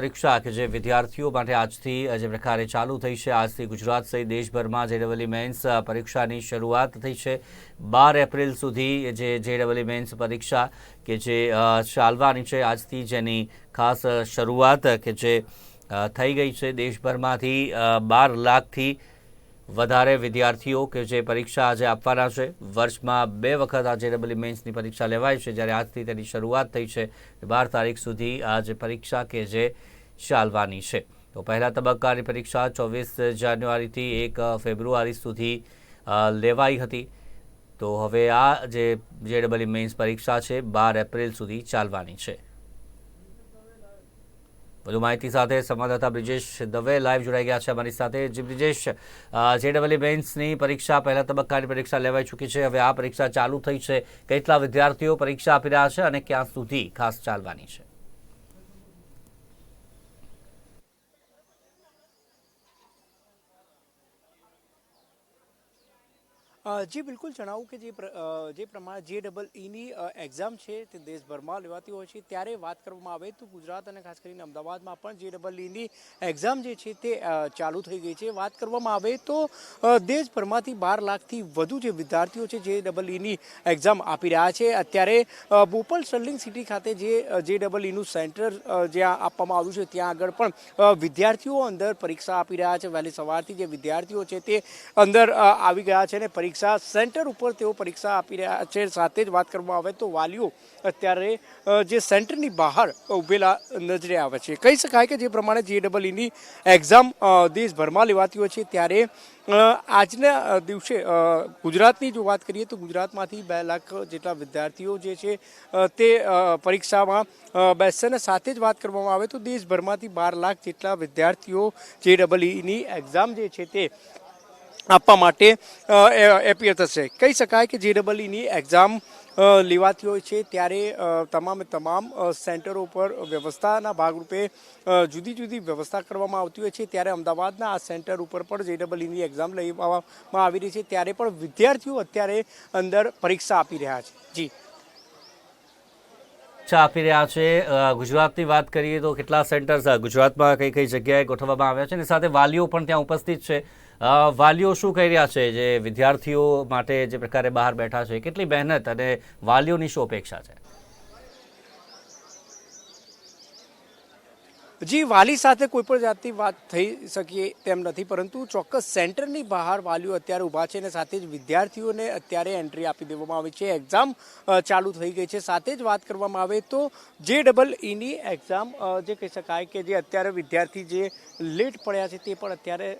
પરીક્ષા કે જે વિદ્યાર્થીઓ માટે આજથી જે પ્રકારે ચાલુ થઈ છે, આજથી ગુજરાત સહિત દેશભરમાં જેડબલી મેન્સ પરીક્ષાની શરૂઆત થઈ છે. બાર એપ્રિલ સુધી જે જેડબલી મેન્સ પરીક્ષા કે જે ચાલવાની છે, આજથી જેની ખાસ શરૂઆત કે જે થઈ ગઈ છે. દેશભરમાંથી બાર લાખથી વધારે વિદ્યાર્થીઓ કે જે પરીક્ષા આજે આપવાના છે. વર્ષમાં બે વખત આ જેડબલઈ મેન્સની પરીક્ષા લેવાય છે. જ્યારે આજથી તેની શરૂઆત થઈ છે. બાર તારીખ સુધી આ જે પરીક્ષા કે જે ચાલવાની છે. તો પહેલા તબક્કાની પરીક્ષા ચોવીસ જાન્યુઆરીથી એક ફેબ્રુઆરી સુધી લેવાઈ હતી. તો હવે આ જે જેડબલઈ મેન્સ પરીક્ષા છે, બાર એપ્રિલ સુધી ચાલવાની છે. વધુ માહિતી સાથે સંવાદદાતા બ્રિજેશ દવે લાઈવ જોડાઈ ગયા છે અમારી સાથે. જે બ્રિજેશ જેડબલઈ મેન્સની પરીક્ષા, પહેલા તબક્કાની પરીક્ષા લેવાઈ ચૂકી છે. હવે આ પરીક્ષા ચાલુ થઈ છે. કેટલા વિદ્યાર્થીઓ પરીક્ષા આપી રહ્યા છે અને ક્યાં સુધી ખાસ ચાલવાની છે? જી, બિલકુલ જણાવું કે જે જે પ્રમાણે જે ડબલ ઈની એક્ઝામ છે તે દેશભરમાં લેવાતી હોય છે. ત્યારે વાત કરવામાં આવે તો ગુજરાત અને ખાસ કરીને અમદાવાદમાં પણ જે ડબલ ઈની એક્ઝામ જે છે તે ચાલુ થઈ ગઈ છે. વાત કરવામાં આવે તો દેશભરમાંથી બાર લાખથી વધુ જે વિદ્યાર્થીઓ છે જે ડબલ ઈની એક્ઝામ આપી રહ્યા છે. અત્યારે બોપલ સર્લિંગ સિટી ખાતે જે જે ડબલ ઈનું સેન્ટર જ્યાં આપવામાં આવ્યું છે, ત્યાં આગળ પણ વિદ્યાર્થીઓ અંદર પરીક્ષા આપી રહ્યા છે. વહેલી સવારથી જે વિદ્યાર્થીઓ છે તે અંદર આવી ગયા છે અને પરીક્ષા સેન્ટર ઉપર તેઓ પરીક્ષા આપી રહ્યા છે. સાથે જ વાત કરવામાં આવે તો વાલીઓ અત્યારે જે સેન્ટરની બહાર ઉભેલા નજરે આવે છે. કહી શકાય કે જે પ્રમાણે જે ડબલ ઈની એક્ઝામ દેશભરમાં લેવાતી હોય છે. ત્યારે આજના દિવસે ગુજરાતની જો વાત કરીએ તો ગુજરાતમાંથી બે લાખ જેટલા વિદ્યાર્થીઓ જે છે તે પરીક્ષામાં બેસશે અને સાથે જ વાત કરવામાં આવે તો દેશભરમાંથી બાર લાખ જેટલા વિદ્યાર્થીઓ જે ડબલ ઈની એક્ઝામ જે છે તે આપવા માટે એપિયર થશે. કહી શકાય કે જે ડબલ ઈની એક્ઝામ લેવાતી હોય છે ત્યારે તમામે તમામ સેન્ટરો ઉપર વ્યવસ્થાના ભાગરૂપે જુદી જુદી વ્યવસ્થા કરવામાં આવતી હોય છે. ત્યારે અમદાવાદના આ સેન્ટર ઉપર પણ જે ડબલ ઈની એક્ઝામ લેવામાં આવી રહી છે. ત્યારે પણ વિદ્યાર્થીઓ અત્યારે અંદર પરીક્ષા આપી રહ્યા છે. જી. પરીક્ષા આપી રહ્યા છે. ગુજરાતની વાત કરીએ તો કેટલા સેન્ટર્સ ગુજરાતમાં કઈ કઈ જગ્યાએ ગોઠવવામાં આવ્યા છે અને સાથે વાલીઓ પણ ત્યાં ઉપસ્થિત છે. વાલીઓ શું કહી રહ્યા છે? જે વિદ્યાર્થીઓ માટે જે પ્રકારે બહાર બેઠા છે, કેટલી મહેનત અને વાલીઓની શું અપેક્ષા છે? જી, વાલી સાથે કોઈ પણ જાતની વાત થઈ શકીએ તેમ નથી, પરંતુ ચોક્કસ સેન્ટરની બહાર વાલીઓ અત્યારે ઊભા છે અને સાથે જ વિદ્યાર્થીઓને અત્યારે એન્ટ્રી આપી દેવામાં આવી છે. એક્ઝામ ચાલુ થઈ ગઈ છે. સાથે જ વાત કરવામાં આવે તો જે ડબલ ઈની એક્ઝામ જે કહી શકાય કે જે અત્યારે વિદ્યાર્થી જે લેટ પડ્યા છે તે પણ અત્યારે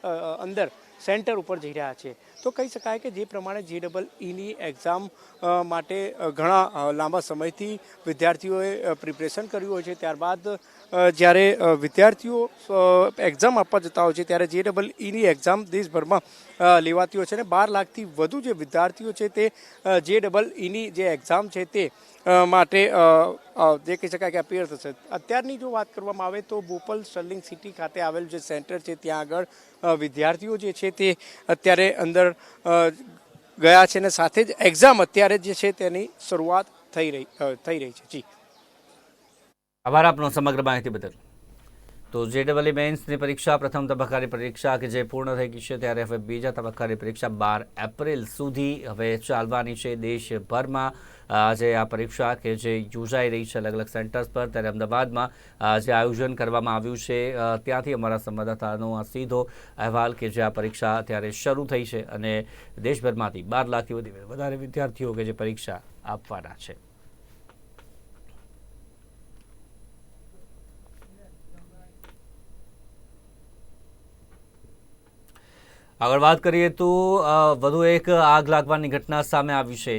અંદર સેન્ટર ઉપર જઈ રહ્યા છે. તો કહી શકાય કે જે પ્રમાણે જે ડબલ ઈની એક્ઝામ માટે ઘણા લાંબા સમયથી વિદ્યાર્થીઓએ પ્રિપરેશન કર્યું હોય છે. ત્યારબાદ જ્યારે વિદ્યાર્થીઓ એક્ઝામ આપવા જતા હોય છે, ત્યારે જે ડબલ ઈની એક્ઝામ દેશભરમાં લેવાતી હોય છે અને બાર લાખથી વધુ જે વિદ્યાર્થીઓ છે તે જે ડબલ ઈની જે એક્ઝામ છે તે માટે કહી શકાય કે અપિયર થશે અત્યારની જો વાત કરવામાં આવે તો બોપલ સ્ટર્લિંગ સિટી ખાતે આવેલું જે સેન્ટર છે, ત્યાં આગળ વિદ્યાર્થીઓ જે છે તે અત્યારે અંદર ગયા છે અને સાથે જ એક્ઝામ અત્યારે જે છે તેની શરૂઆત થઈ રહી થઈ રહી છે. જી. આભાર આપનો સમગ્ર માહિતી બદલ. તો જે ડબલઈ મેન્સની પરીક્ષા, પ્રથમ તબક્કાની પરીક્ષા કે જે પૂર્ણ થઈ ગઈ છે ત્યારે હવે બીજા તબક્કાની પરીક્ષા બાર એપ્રિલ સુધી હવે ચાલવાની છે દેશભરમાં. જે આ પરીક્ષા કે જે યોજાઈ રહી છે અલગ અલગ સેન્ટર્સ પર, ત્યારે અમદાવાદમાં જે આયોજન કરવામાં આવ્યું છે. ત્યાંથી અમારા સંવાદદાતાનો આ સીધો અહેવાલ કે જે આ પરીક્ષા અત્યારે શરૂ થઈ છે અને દેશભરમાંથી બાર લાખથી વધી વધારે વિદ્યાર્થીઓ કે જે પરીક્ષા આપવાના છે. આગળ વાત કરીએ તો વધુ એક આગ લાગવાની ઘટના સામે આવી છે.